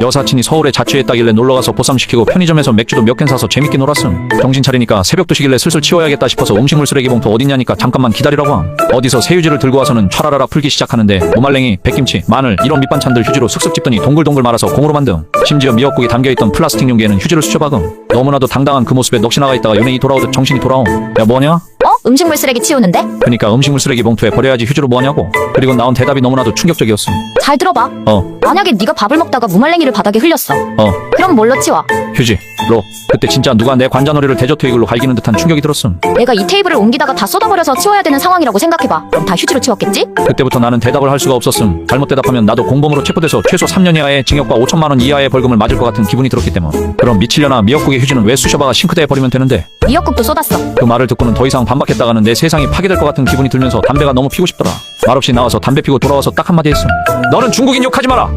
여사친이 서울에 자취했다길래 놀러가서 보쌈시키고 편의점에서 맥주도 몇 캔 사서 재밌게 놀았음 정신 차리니까 새벽 2시길래 슬슬 치워야겠다 싶어서 음식물 쓰레기 봉투 어딨냐니까 잠깐만 기다리라고 함 어디서 새휴지를 들고 와서는 촤라라라 풀기 시작하는데 무말랭이, 백김치, 마늘 이런 밑반찬들 휴지로 슥슥 찝더니 동글동글 말아서 공으로 만듦 심지어 미역국이 담겨있던 플라스틱 용기에는 휴지를 수저박음 너무나도 당당한 그 모습에 넋이 나가 있다가 연예인이 돌아오듯 정신이 돌아옴 야 뭐냐? 어? 음식물 쓰레기 치우는데? 그니까 음식물 쓰레기 봉투에 버려야지 휴지로 뭐하냐고 그리고 나온 대답이 너무나도 충격적이었음 잘 들어봐. 어, 만약에 네가 밥을 먹다가 무말랭이를 바닥에 흘렸어. 어, 그럼 뭘로 치워? 휴지, 로 그때 진짜 누가 내 관자놀이를 데저트 이글로 갈기는 듯한 충격이 들었음 내가 이 테이블을 옮기다가 다 쏟아버려서 치워야 되는 상황이라고 생각해봐. 그럼 다 휴지로 치웠겠지? 그때부터 나는 대답을 할 수가 없었음 잘못 대답하면 나도 공범으로 체포돼서 최소 3년 이하의 징역과 5천만 원 이하의 벌금을 맞을 것 같은 기분이 들었기 때문 그럼 미칠려나 미역국의 휴지는 왜 쑤셔박아 싱크대에 버리면 되는데 미역국도 쏟았어. 그 말을 듣고는 더 이상 반박했다가는 내 세상이 파괴될 것 같은 기분이 들면서 담배가 너무 피고 싶더라 말없이 나와서 담배 피고 돌아와서 딱 한마디 했음. 너는 중국인 욕하지 마라